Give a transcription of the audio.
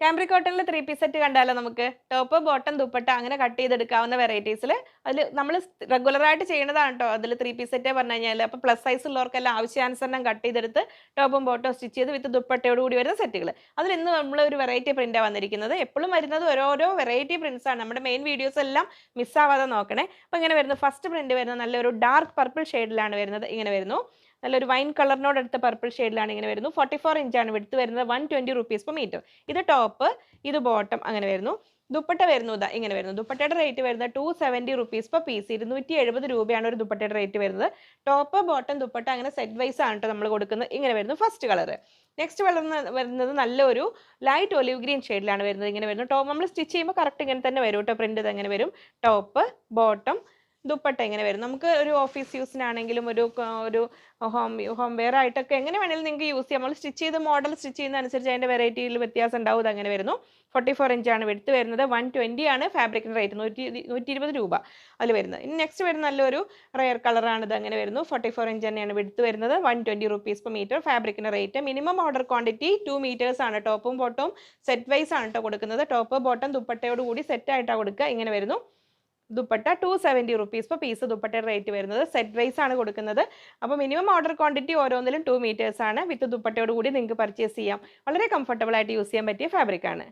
ക്യാമ്പ്രി കോട്ടണിൽ three piece set കണ്ടാലോ നമുക്ക്? ടോപ്പ് ബോട്ടം ദുപ്പട്ട അങ്ങനെ കട്ട് ചെയ്തെടുക്കാവുന്ന വെറൈറ്റീസിൽ അതിൽ നമ്മൾ റെഗുലറായിട്ട് ചെയ്യുന്നതാണ് കേട്ടോ അതിൽ ത്രീ പീസ് സെറ്റേ പറഞ്ഞു കഴിഞ്ഞാൽ അപ്പോൾ പ്ലസ് സൈസ് ഉള്ളവർക്കെല്ലാം ആവശ്യാനുസരണം കട്ട് ചെയ്തെടുത്ത് ടോപ്പും ബോട്ടോ സ്റ്റിച്ച് ചെയ്ത് വിത്ത് ദുപ്പട്ടയോട് കൂടി വരുന്ന സെറ്റുകൾ അതിൽ ഇന്ന് നമ്മൾ ഒരു വെറൈറ്റി പ്രിന്റാണ് വന്നിരിക്കുന്നത്. എപ്പോഴും വരുന്നത് ഓരോരോ വെറൈറ്റി പ്രിൻസാണ് നമ്മുടെ മെയിൻ വീഡിയോസ് എല്ലാം മിസ്സാവാതെ നോക്കണേ. അപ്പോൾ ഇങ്ങനെ വരുന്നത് ഫസ്റ്റ് പ്രിന്റ് വരുന്നത് നല്ലൊരു ഡാർക്ക് പർപ്പിൾ ഷെയ്ഡിലാണ് വരുന്നത്. ഇങ്ങനെ വരുന്നു. നല്ലൊരു വൈൻ കളറിനോട് അടുത്ത പർപ്പിൾ ഷെയ്ഡിലാണ് ഇങ്ങനെ വരുന്നു. ഫോർട്ടി ഫോർ ഇഞ്ചാണ് വിടുത്ത് വരുന്നത്. One twenty rupees per metre ഇത് ടോപ്പ് ഇത് ബോട്ടം അങ്ങനെ വരുന്നു. ദുപ്പട്ട വരുന്നു ഇതാ ഇങ്ങനെ വരുന്നു. ദുപ്പട്ടയുടെ റേറ്റ് വരുന്നത് two seventy rupees per piece ഇരുന്നൂറ്റി എഴുപത് രൂപയാണ് ഒരു ദുപ്പട്ടയുടെ റേറ്റ് വരുന്നത്. ടോപ്പ് ബോട്ടം ദുപ്പട്ട അങ്ങനെ സെറ്റ് വൈസ് ആണ് കേട്ടോ നമ്മൾ കൊടുക്കുന്നത്. ഇങ്ങനെ വരുന്നു ഫസ്റ്റ് കളർ നെക്സ്റ്റ് വളർന്ന് വരുന്നത് നല്ലൊരു ലൈറ്റ് ഒലിവ് ഗ്രീൻ ഷെയ്ഡിലാണ് വരുന്നത്. ഇങ്ങനെ വരുന്നു. ടോപ്പ് നമ്മൾ സ്റ്റിച്ച് ചെയ്യുമ്പോൾ കറക്റ്റ് ഇങ്ങനെ തന്നെ വരും കേട്ടോ പ്രിന്റ് ഇത് എങ്ങനെ വരും. ടോപ്പ് ബോട്ടം ദുപ്പട്ട എങ്ങനെ വരും? നമുക്ക് ഒരു ഓഫീസ് യൂസിനാണെങ്കിലും ഒരു ഒരു ഹോം ഹോം വെയർ ആയിട്ടൊക്കെ എങ്ങനെ വേണമെങ്കിലും നിങ്ങൾക്ക് യൂസ് ചെയ്യാം. നമ്മൾ സ്റ്റിച്ച് ചെയ്ത് മോഡൽ സ്റ്റിച്ച് ചെയ്യുന്ന അനുസരിച്ച് അതിന്റെ വെറൈറ്റിയിൽ വ്യത്യാസം ഉണ്ടാവും ഇത് അങ്ങനെ വരുന്നു. ഫോർട്ടി ഫോർ ഇഞ്ചാണ് വെടുത്ത് വരുന്നത്. വൺ ട്വന്റി ആണ് ഫാബ്രിക്കിന്റെ റേറ്റ് നൂറ്റി നൂറ്റി ഇരുപത് രൂപ അതിൽ വരുന്നത്. ഇനി നെക്സ്റ്റ് വരുന്ന നല്ലൊരു റയർ കളറാണ് ഇത് അങ്ങനെ വരുന്നു. ഫോർട്ടി ഫോർ ഇഞ്ച് തന്നെയാണ് വെടുത്ത് വരുന്നത്. One twenty rupees per metre ഫാബ്രിക്കിന്റെ rate minimum order quantity two metres ആണ്. ടോപ്പും ബോട്ടവും സെറ്റ് വൈസ് ആണ് കേട്ടോ കൊടുക്കുന്നത്. ടോപ്പ് ബോട്ടം ദുപ്പട്ടയോട് കൂടി സെറ്റ് ആയിട്ടാണ് കൊടുക്കുക. ഇങ്ങനെ വരുന്നു. ദുപ്പട്ട ടു സെവന്റി റുപ്പീസ് ഇപ്പോൾ പീസ് ദുപ്പട്ടയുടെ റേറ്റ് വരുന്നത്. സെറ്റ് വൈസ് ആണ് കൊടുക്കുന്നത്. അപ്പോൾ മിനിമം ഓർഡർ ക്വാണ്ടിറ്റി ഓരോന്നിലും ടു മീറ്റേഴ്സ് ആണ്. വിത്ത് ദുപ്പട്ടയോട് കൂടി നിങ്ങൾക്ക് പർച്ചേസ് ചെയ്യാം. വളരെ കംഫർട്ടബിൾ ആയിട്ട് യൂസ് ചെയ്യാൻ പറ്റിയ ഫാബ്രിക് ആണ്.